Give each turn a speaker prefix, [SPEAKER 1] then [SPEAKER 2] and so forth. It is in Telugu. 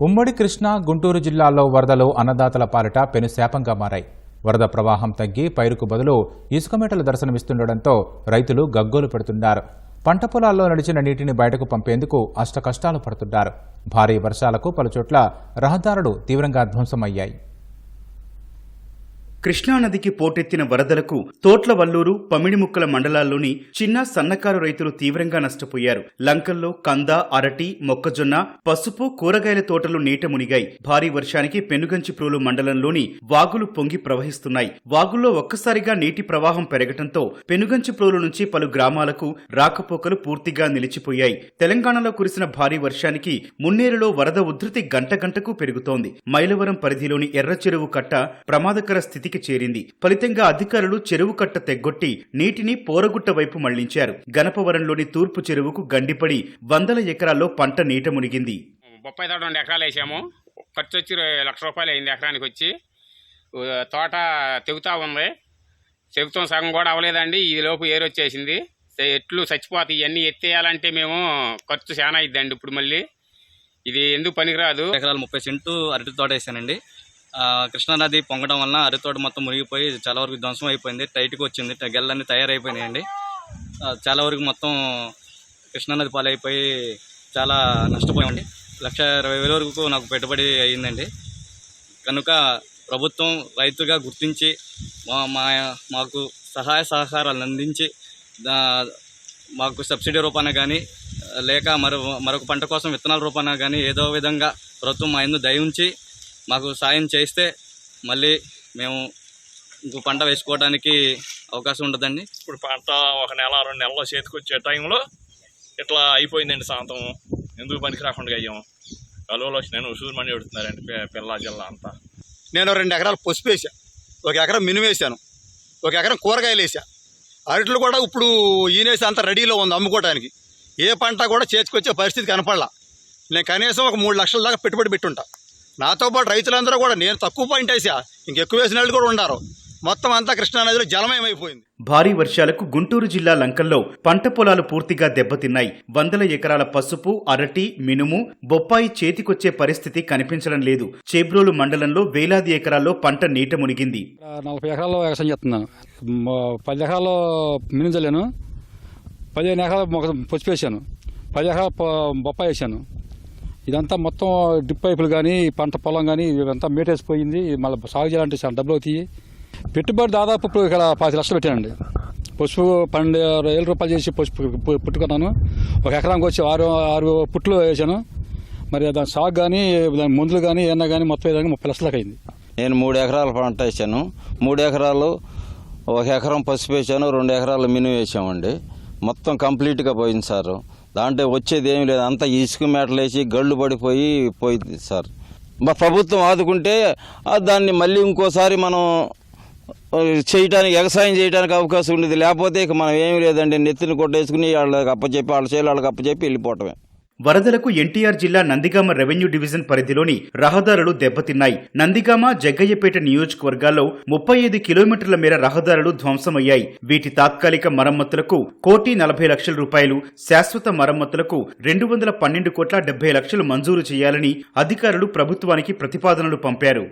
[SPEAKER 1] ఉమ్మడి కృష్ణా గుంటూరు జిల్లాల్లో వరదలు అన్నదాతల పాలిట పెనుశాపంగా మారాయి. వరద ప్రవాహం తగ్గి పైరుకు బదులు ఇసుకమేటలు దర్శనమిస్తుండటంతో రైతులు గగ్గోలు పెడుతున్నారు. పంట పొలాల్లో నడిచిన నీటిని బయటకు పంపేందుకు అష్టకష్టాలు పడుతున్నారు. భారీ వర్షాలకు పలుచోట్ల రహదారులు తీవ్రంగా ధ్వంసమయ్యాయి.
[SPEAKER 2] కృష్ణానదికి పోటెత్తిన వరదలకు తోట్లవల్లూరు పమిడిముక్కల మండలాల్లోని చిన్న సన్నకారు రైతులు తీవ్రంగా నష్టపోయారు. లంకల్లో కంద అరటి మొక్కజొన్న పసుపు కూరగాయల తోటలు నీట మునిగాయి. భారీ వర్షానికి పెనుగంచిప్రోలు మండలంలోని వాగులు పొంగి ప్రవహిస్తున్నాయి. వాగుల్లో ఒక్కసారిగా నీటి ప్రవాహం పెరగటంతో పెనుగంచిప్రోలు నుంచి పలు గ్రామాలకు రాకపోకలు పూర్తిగా నిలిచిపోయాయి. తెలంగాణలో కురిసిన భారీ వర్షానికి మున్నేరులో వరద ఉధృతి గంట గంటకు పెరుగుతోంది. మైలవరం పరిధిలోని ఎర్ర చెరువు కట్ట ప్రమాదకర స్థితి స్థితికి చేరింది. ఫలితంగా అధికారులు చెరువు కట్ట తెగ్గొట్టి నీటిని పోరగుట్ట వైపు మళ్ళించారు. గణపవరంలోని తూర్పు చెరువుకు గండిపడి వందల ఎకరాల్లో పంట నీట మునిగింది.
[SPEAKER 3] బొప్పాయి తోట రెండు ఎకరాలు వేసాము. ఖర్చు వచ్చి లక్ష రూపాయలు అయింది ఎకరానికి వచ్చి. తోట తెగుతా ఉంది. తెగుతాం సగం కూడా అవ్వలేదండి. ఈ లోపు ఏరు వచ్చేసింది. ఎట్లు చచ్చిపోతాయి. ఇవన్నీ ఎత్తేయాలంటే మేము ఖర్చు చాలా అయిద్దండి ఇప్పుడు మళ్ళీ. ఇది ఎందుకు పనికిరాదు?
[SPEAKER 4] ఎకరాలు ముప్పై సెంటు అరటి తోట వేసానండి. కృష్ణానది పొంగడం వలన అరటి మొత్తం మునిగిపోయి చాలా వరకు ధ్వంసం అయిపోయింది. టైట్గా వచ్చింది. గెల్లన్నీ తయారైపోయినాయండి. చాలా వరకు మొత్తం కృష్ణానది పాలైపోయి చాలా నష్టపోయామండి. లక్ష ఇరవై వేల వరకు నాకు పెట్టుబడి అయ్యిందండి. కనుక ప్రభుత్వం రైతుగా గుర్తించి మా మా మాకు సహాయ సహకారాలు అందించి మాకు సబ్సిడీ రూపాన కానీ లేక మరో మరొక పంట కోసం విత్తనాల రూపాన కానీ ఏదో విధంగా ప్రభుత్వం మా ఎందు దయ ఉంచి మాకు సాయం చేస్తే మళ్ళీ మేము ఇంకో పంట వేసుకోవడానికి అవకాశం ఉండదండి
[SPEAKER 5] ఇప్పుడు పంట ఒక నెల రెండు నెలల్లో చేతికి వచ్చే టైంలో ఇట్లా అయిపోయిందండి సాయంత్రం ఎందుకు పనికి రాకుండా అయ్యాం? కలువలు వచ్చినాయని ఉసూరు మంది పెడుతున్నారండి పిల్ల జిల్లా అంతా.
[SPEAKER 6] నేను రెండు ఎకరాలు పసుపు వేసా ఒక ఎకరం మినుము వేసాను ఒక ఎకరం కూరగాయలు వేసా అరట్లు కూడా ఇప్పుడు ఈనేసి అంత రెడీలో ఉంది అమ్ముకోవడానికి ఏ పంట కూడా చేతికొచ్చే పరిస్థితి కనపడలా. నేను కనీసం ఒక మూడు లక్షల దాకా పెట్టుబడి పెట్టుంటా. నాతో పాటు రైతులందరూ కూడా నేను తక్కువ పాయింట్ వేసా. ఇంకెక్కువ వేసిన వాళ్ళు కూడా ఉన్నారు మొత్తం అంతా కృష్ణానదిలో జలమయమైపోయింది.
[SPEAKER 2] భారీ వర్షాలకు గుంటూరు జిల్లా లంకల్లో పంట పొలాలు పూర్తిగా దెబ్బతిన్నాయి. వందల ఎకరాల పసుపు అరటి మినుము బొప్పాయి చేతికొచ్చే పరిస్థితి కనిపించడం లేదు. చేబ్రోలు మండలంలో వేలాది ఎకరాల్లో పంట నీట మునిగింది.
[SPEAKER 7] నలభై ఎకరాల్లో వ్యవసాయం చేస్తున్నాను. పది ఎకరాల్లో మినుము చల్లాను పదిహేను ఎకరాలు పసుపు వేసాను. పది ఎకరాలు బొప్పాయి వేసాను. ఇదంతా మొత్తం డిప్ పైపులు కానీ పంట పొలం కానీ ఇదంతా మేటేసిపోయింది. మళ్ళీ సాగు చేయాలంటే చాలా డబ్బులు అవుతాయి. పెట్టుబడి దాదాపు ఇప్పుడు ఇక్కడ పది లక్షలు పెట్టానండి. పసుపు పన్నెండు వేల రూపాయలు చేసి పసుపు పుట్టుకున్నాను. ఒక ఎకరానికి వచ్చి ఆరు ఆరు పుట్లు వేసాను. మరి దాని సాగు కానీ దాని మందులు కానీ ఏమన్నా కానీ మొత్తం ఏదైనా ముప్పై లక్షలకు అయింది.
[SPEAKER 8] నేను మూడు ఎకరాల పంట వేసాను. మూడు ఎకరాలు ఒక ఎకరం పసుపు వేసాను. రెండు ఎకరాలు మినుము వేసామండి. మొత్తం కంప్లీట్గా పోయింది సారు. దాంట్లో వచ్చేది ఏమి లేదు. అంతా ఇసుక మేటలేసి గళ్ళు పడిపోయి పోయింది సార్. మా ప్రభుత్వం ఆదుకుంటే దాన్ని మళ్ళీ ఇంకోసారి మనం చేయటానికి వ్యవసాయం చేయడానికి అవకాశం ఉండేది. లేకపోతే ఇక మనం ఏమీ లేదండి. నెత్తిని కొట్టేసుకుని వాళ్ళకి అప్పచెప్పి వాళ్ళ చేయాలి వాళ్ళకి అప్పచెప్పి వెళ్ళిపోవటమే.
[SPEAKER 2] వరదలకు ఎన్టీఆర్ జిల్లా నందిగామ రెవెన్యూ డివిజన్ పరిధిలోని రహదారులు దెబ్బతిన్నాయి. నందిగామ జగ్గయ్యపేట నియోజకవర్గాల్లో ముప్పై ఐదు కిలోమీటర్ల మేర రహదారులు ధ్వంసమయ్యాయి. వీటి తాత్కాలిక మరమ్మతులకు కోటి నలభై లక్షల రూపాయలు శాశ్వత మరమ్మతులకు రెండు వందల పన్నెండు కోట్ల డెబ్బై లక్షలు మంజూరు చేయాలని అధికారులు ప్రభుత్వానికి ప్రతిపాదనలు పంపారు.